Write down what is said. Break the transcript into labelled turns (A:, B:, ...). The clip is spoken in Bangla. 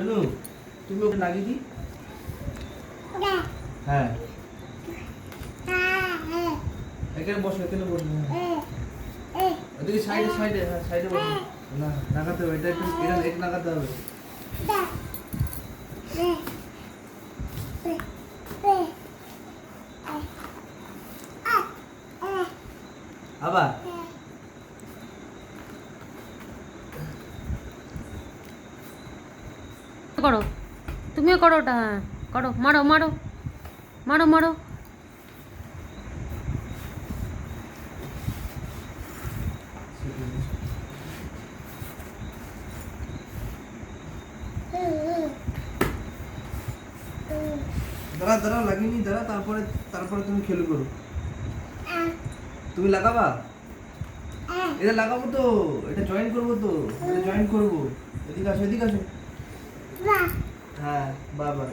A: শোনো তুমি ওকে লাগিয়ে দি হ্যাঁ। এখানে বসো এখানে বসো হ্যাঁ। ওদিকে সাইডে সাইডে হ্যাঁ সাইডে বসো। না লাগাতে হবে এটা একটু এটা এটা লাগাতে হবে। আবার?
B: করো। তুমিও করো ওটা হ্যাঁ। করো। মারো মারো। মারো মারো।
A: দাঁড়া দাঁড়া লাগিয়ে নি দাঁড়া তারপরে তারপরে তুমি খেলু করো। তুমি লাগাবা? এটা লাগাবো তো এটা জয়েন করব তো এটা জয়েন করব। এদিকে আসো এদিকে আসো। হ্যাঁ বাবা